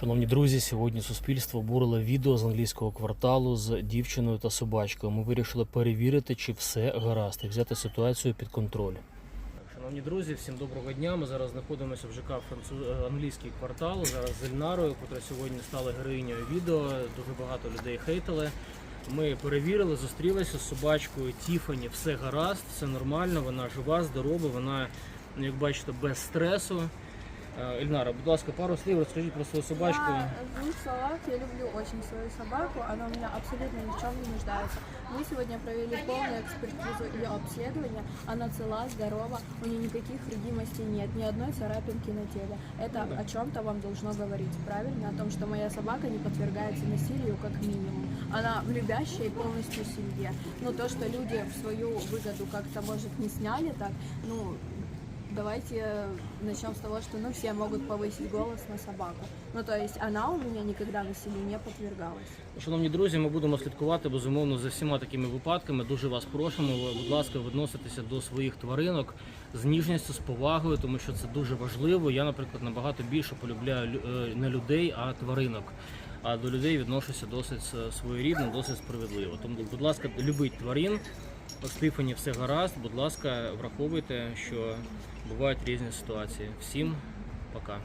Шановні друзі, сьогодні суспільство обурило відео з англійського кварталу з дівчиною та собачкою. Ми вирішили перевірити, чи все гаразд, і взяти ситуацію під контроль. Шановні друзі, всім доброго дня. Ми зараз знаходимося в ЖК е, англійський квартал. Зараз з Ельнарою, яка сьогодні стала героїнею відео. Дуже багато людей хейтили. Ми перевірили, зустрілися з собачкою Тіфані. Все гаразд, все нормально. Вона жива, здорова. Вона, як бачите, без стресу. Е, Ельнара, будь ласка, пару слів розкажіть про свою собачку. Я, в двух словах, я люблю очень свою собаку, она у меня абсолютно ни в чем не нуждается. Мы сегодня провели полную экспертизу ее обследования, она цела, здорова, у нее никаких родимостей нет, ни одной царапинки на теле. Это о чем-то вам должно говорить, правильно? О том, что моя собака не подвергается насилию как минимум. Она в любящей полностью семье. Но то, что люди в свою выгоду как-то, может, не сняли так, ну, Давайте начнем с того, что ну, все могут повысить голос на собаку. Ну, то есть она у меня никогда насилию не подвергалась. Шановні друзі, ми будемо слідкувати безумовно за всіма такими випадками. Дуже вас просимо, будь ласка, відноситися до своїх тваринок з ніжністю, з повагою, тому що це дуже важливо. Я, наприклад, набагато більше полюбляю лю- е, не людей, а тваринок. А до людей відношуся досить е, своєрідно, досить справедливо. Тому, будь ласка, любіть тварин. У Стефані все гаразд. Будь ласка, враховуйте, що бувають різні ситуації. Всім пока.